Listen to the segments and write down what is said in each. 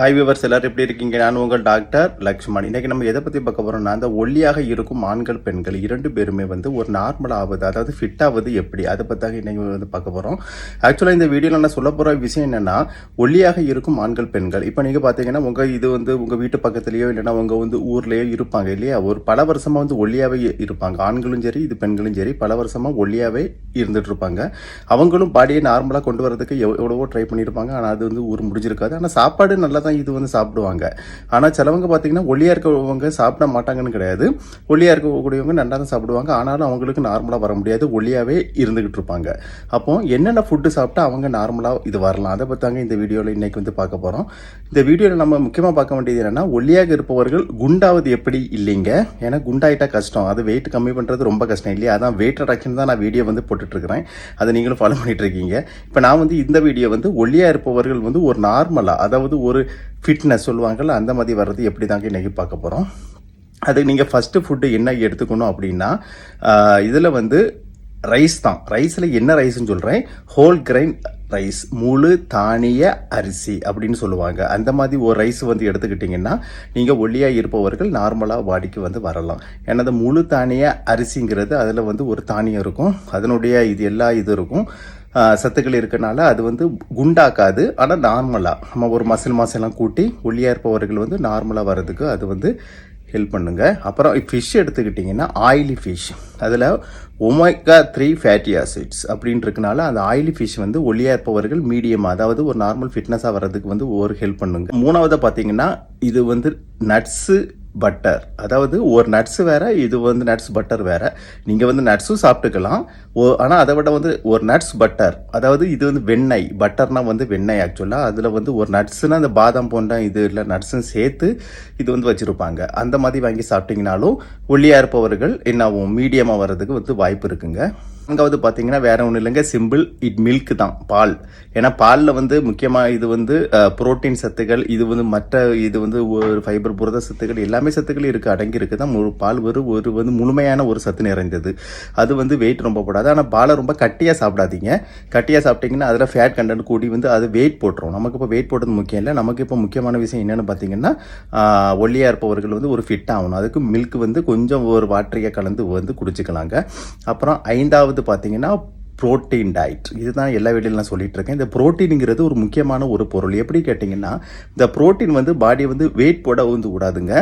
Hi viewers எல்லோரும் எப்படி இருக்கீங்க? நான் உங்கள் டாக்டர் லக்ஷ்மண். இன்றைக்கி நம்ம எதை பற்றி பார்க்க போகிறோம்னா அந்த ஒல்லியாக இருக்கும் ஆண்கள் பெண்கள் இரண்டு பேருமே வந்து ஒரு நார்மல் ஆகுது அதாவது ஃபிட் ஆகுது எப்படி? அதை பற்றி இன்றைக்கி வந்து பார்க்க போகிறோம் ஆக்சுவலாக இந்த வீடியோவில் நான் சொல்ல போகிற விஷயம் என்னன்னா ஒல்லியாக இருக்கும் ஆண்கள் பெண்கள். இப்போ நீங்கள் பார்த்தீங்கன்னா உங்கள் இது வந்து உங்கள் வீட்டு பக்கத்துலேயோ இல்லைன்னா உங்கள் வந்து ஊர்லேயோ இருப்பாங்க இல்லையா? ஒரு பல வருஷமாக வந்து ஒல்லியாகவே இருப்பாங்க. ஆண்களும் சரி இது பெண்களும் சரி பல வருஷமாக ஒல்லியாகவே இருந்துட்டு இருப்பாங்க. அவங்களும் பாடியை நார்மலாக கொண்டு வரதுக்கு எவ்- எவ்வளவோ ட்ரை பண்ணியிருப்பாங்க ஆனால் அது வந்து ஊர் முடிஞ்சிருக்காது. ஆனால் சாப்பாடு நல்லா தான் இது வந்து சாப்பிடுவாங்க. ஆனால் சிலவங்க பார்த்தீங்கன்னா ஒல்லியாக இருக்கவங்க சாப்பிட மாட்டாங்கன்னு கிடையாது. ஒல்லியாக இருக்கக்கூடியவங்க நல்லா தான் சாப்பிடுவாங்க. ஆனாலும் அவங்களுக்கு நார்மலாக வர முடியாது. ஒல்லியாகவே இருந்துக்கிட்டு இருப்பாங்க. அப்போ என்னென்ன ஃபுட்டு சாப்பிட்டா அவங்க நார்மலாக இது வரலாம்? அதை பற்றாங்க இந்த வீடியோவில் இன்றைக்கி வந்து பார்க்க போகிறோம் இந்த வீடியோவில் நம்ம முக்கியமாக பார்க்க வேண்டியது என்னன்னா ஒல்லியாக இருப்பவர்கள் குண்டாவது எப்படி இல்லைங்க? ஏன்னா குண்டாயிட்டா கஷ்டம். அது வெயிட் கம்மி பண்ணுறது ரொம்ப கஷ்டம் இல்லையா? அதான் வெயிட் ரிடக்ஷன் தான் நான் வீடியோ வந்து போட்டுட்டு இருக்கிறேன் அதை நீங்களும் ஃபாலோ பண்ணிட்டு இருக்கீங்க. இப்போ நான் வந்து இந்த வீடியோ வந்து ஒல்லியாக இருப்பவர்கள் வந்து ஒரு நார்மலாக அதாவது ஒரு ஃபிட்னஸ் சொல்லுவாங்கல்ல அந்த மாதிரி வர்றது எப்படி தாங்க இன்றைக்கி பார்க்க போகிறோம் அதுக்கு நீங்கள் ஃபஸ்ட்டு ஃபுட்டு என்ன எடுத்துக்கணும் அப்படின்னா இதில் வந்து ரைஸ் தான். ரைஸில் என்ன ரைஸ்னு சொல்கிறேன் ஹோல் கிரைன் ரைஸ் முழு தானிய அரிசி அப்படின்னு சொல்லுவாங்க. அந்த மாதிரி ஒரு ரைஸ் வந்து எடுத்துக்கிட்டிங்கன்னா நீங்கள் ஒல்லியாக இருப்பவர்கள் நார்மலாக வாடிக்கு வந்து வரலாம். ஏன்னா அந்த முழு தானிய அரிசிங்கிறது அதில் வந்து ஒரு தானியம் இருக்கும். அதனுடைய இது எல்லா இது இருக்கும். சத்துக்கள் இருக்கனால அது வந்து குண்டாக்காது. ஆனால் நார்மலாக நம்ம ஒரு மசில் மாசெல்லாம் கூட்டி ஒல்லியாக இருப்பவர்கள் வந்து நார்மலாக வர்றதுக்கு அது வந்து ஹெல்ப் பண்ணுங்க. அப்புறம் ஃபிஷ் எடுத்துக்கிட்டிங்கன்னா ஆயிலி ஃபிஷ் அதில் ஒமேகா த்ரீ ஃபேட்டி ஆசிட்ஸ் அப்படின்றதுனால அந்த ஆயிலி ஃபிஷ் வந்து ஒல்லியாக இருப்பவர்கள் மீடியம் அதாவது ஒரு நார்மல் ஃபிட்னஸாக வர்றதுக்கு வந்து ஒரு ஹெல்ப் பண்ணுங்க. மூணாவது பார்த்தீங்கன்னா இது வந்து நட்ஸு பட்டர் அதாவது ஒரு நட்ஸ் வேறு இது வந்து நட்ஸ் பட்டர் வேறு. நீங்கள் வந்து நட்ஸும் சாப்பிட்டுக்கலாம். ஓ ஆனால் அதை விட வந்து ஒரு நட்ஸ் பட்டர் அதாவது இது வந்து வெண்ணெய். பட்டர்னால் வந்து வெண்ணெய் ஆக்சுவலாக அதில் வந்து ஒரு நட்ஸுனால் அந்த பாதாம் போன்ற இது இல்லை நட்ஸும் சேர்த்து இது வந்து வச்சுருப்பாங்க. அந்த மாதிரி வாங்கி சாப்பிட்டீங்கனாலும் ஒல்லியாக இருப்பவர்கள் என்ன ஆகும் மீடியமாக வர்றதுக்கு வந்து வாய்ப்பு இருக்குங்க. அங்காவது பார்த்தீங்கன்னா வேற ஒன்றும் இல்லைங்க. சிம்பிள் இட் மில்க் தான் பால். ஏன்னா பாலில் வந்து முக்கியமாக இது வந்து புரோட்டீன் சத்துக்கள் இது வந்து மற்ற இது வந்து ஒரு ஃபைபர் புரத சத்துக்கள் எல்லாமே சத்துக்கள் இருக்குது அடங்கி இருக்குது தான் பால் ஒரு ஒரு வந்து முழுமையான ஒரு சத்து நிறைந்தது. அது வந்து வெயிட் ரொம்ப போடாது. ஆனால் பாலை ரொம்ப கட்டியாக சாப்பிடாதீங்க. கட்டியாக சாப்பிட்டீங்கன்னா அதில் ஃபேட் கண்டென்ட் கூடி வந்து அது வெயிட் போட்டுரும். நமக்கு இப்போ வெயிட் போடுறது முக்கியம் இல்லை. நமக்கு இப்போ முக்கியமான விஷயம் என்னென்னு பார்த்தீங்கன்னா ஒல்லியாக இருப்பவர்கள் வந்து ஒரு ஃபிட் ஆகணும். அதுக்கு மில்க் வந்து கொஞ்சம் ஒரு வாட்டரியாக கலந்து வந்து குடிச்சிக்கலாங்க. அப்புறம் ஐந்தாவது பார்த்தீங்கன்னா புரோட்டீன் டயட் இதுதான் எல்லா வீடியோவில் நான் சொல்லிட்டு இருக்கேன். இந்த புரோட்டீனுங்கிறது ஒரு முக்கியமான ஒரு பொருள். எப்படி கேட்டிங்கன்னா இந்த புரோட்டீன் வந்து பாடி வந்து வெயிட் போட வந்து விடாதுங்க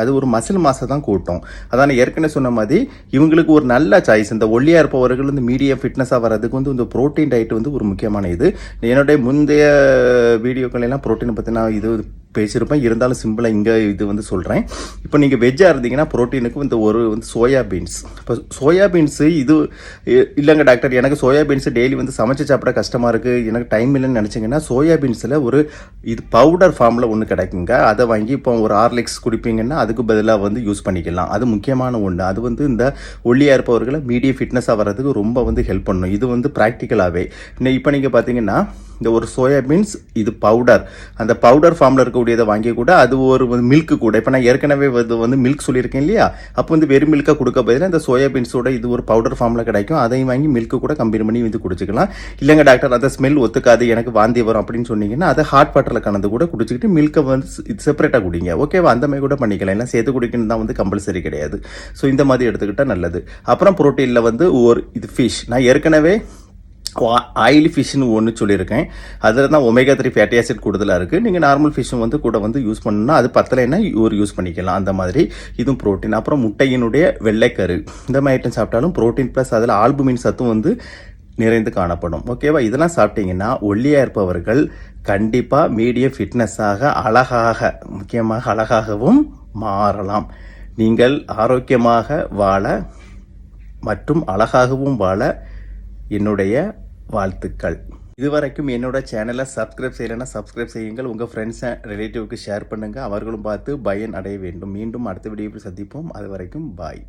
அது ஒரு மசில் மாசை தான் கூட்டும். அதான் நான் ஏற்கனவே சொன்ன மாதிரி இவங்களுக்கு ஒரு நல்ல சாய்ஸ் இந்த ஒல்லியாக இருப்பவர்கள் வந்து மீடியம் ஃபிட்னஸாக வர்றதுக்கு வந்து இந்த புரோட்டீன் டயட் வந்து ஒரு முக்கியமான இது. என்னுடைய முந்தைய வீடியோக்கள் எல்லாம் புரோட்டீனை பற்றி இது பேசியிருப்பேன். இருந்தாலும் சிம்பிளாக இங்கே இது வந்து சொல்கிறேன் இப்போ நீங்கள் வெஜ்ஜாக இருந்தீங்கன்னா புரோட்டீனுக்கு இந்த ஒரு வந்து சோயா பீன்ஸ் இப்போ சோயா பீன்ஸு இது இல்லைங்க டாக்டர். எனக்கு சோயா பீன்ஸ் டெய்லி வந்து சமைச்சு சாப்பிட கஷ்டமாக இருக்குது எனக்கு டைம் இல்லைன்னு நினச்சிங்கன்னா சோயா பீன்ஸில் ஒரு இது பவுடர் ஃபார்மில் ஒன்று கிடைக்குங்க. அதை வாங்கி இப்போ ஒரு ஆர்லிக்ஸ் குடிப்பீங்கன்னா அதுக்கு பதிலாக வந்து யூஸ் பண்ணிக்கலாம். அது முக்கியமான ஒன்று அது வந்து இந்த ஒல்லியாக இருப்பவர்களை மீடியம் ஃபிட்னஸாக வர்றதுக்கு ரொம்ப வந்து ஹெல்ப் பண்ணும். இது வந்து ப்ராக்டிக்கலாகவே இப்போ நீங்கள் பார்த்தீங்கன்னா இந்த ஒரு சோயா பீன்ஸ் இது பவுடர் அந்த பவுடர் ஃபார்மில் இருக்கக்கூடியதை வாங்கி கூட அது ஒரு மில்க்கு கூட. இப்போ நான் ஏற்கனவே வந்து வந்து மில்க் சொல்லியிருக்கேன் இல்லையா? அப்போ வந்து வெறும் மில்க்காக கொடுக்க பதிலாக இந்த சோயா பீன்ஸோட இது ஒரு பவுடர் ஃபார்மில் கிடைக்கும். அதையும் வாங்கி மில்க்கு கூட கம்பேர் பண்ணி வந்து குடிச்சிக்கலாம். இல்லைங்க டாக்டர் அந்த ஸ்மெல் ஒத்துக்காது எனக்கு வாந்தி வரும் அப்படின்னு சொன்னீங்கன்னா அதை ஹாட் வாட்டரில் கலந்து கூட குடிச்சிக்கிட்டு மில்க்கை வந்து இது செப்பரேட்டாக குடிங்க. ஓகேவா அந்த மாதிரி கூட பண்ணிக்கலாம். எல்லாம் சேர்த்து குடிக்கணும் தான் வந்து கம்பல்சரி கிடையாது. ஸோ இந்த மாதிரி எடுத்துக்கிட்டால் நல்லது. அப்புறம் புரோட்டீனில் வந்து ஒரு இது ஃபிஷ் நான் ஏற்கனவே ஆயிலி ஃபிஷ்னு ஒன்று சொல்லியிருக்கேன். அதில் தான் ஒமேகா த்ரீ ஃபேட்டி ஆசிட் கூடுதலாக இருக்குது நீங்கள் நார்மல் ஃபிஷ்ஷும் வந்து கூட வந்து யூஸ் பண்ணணும்னா அது பத்தலைன்னா ஒரு யூஸ் பண்ணிக்கலாம். அந்த மாதிரி இதுவும் புரோட்டீன் அப்புறம் முட்டையினுடைய வெள்ளைக்கரு. இந்த மாதிரி ஐட்டம் சாப்பிட்டாலும் புரோட்டீன் ப்ளஸ் அதில் ஆல்புமின் சத்தும் வந்து நிறைந்து காணப்படும். ஓகேவா இதெல்லாம் சாப்பிட்டீங்கன்னா ஒல்லியாக இருப்பவர்கள் கண்டிப்பாக மீடியம் ஃபிட்னஸாக அழகாக முக்கியமாக அழகாகவும் மாறலாம். நீங்கள் ஆரோக்கியமாக வாழ மற்றும் அழகாகவும் வாழ என்னுடைய வாழ்த்துக்கள். இதுவரைக்கும் என்னோட சேனலை சப்ஸ்கிரைப் செய்யலைன்னா சப்ஸ்கிரைப் செய்யுங்கள். உங்கள் ஃப்ரெண்ட்ஸ் ரிலேட்டிவ்க்கு ஷேர் பண்ணுங்கள் அவர்களும் பார்த்து பயன் அடைய வேண்டும். மீண்டும் அடுத்த வீடியோவில் சந்திப்போம். அது வரைக்கும் பாய்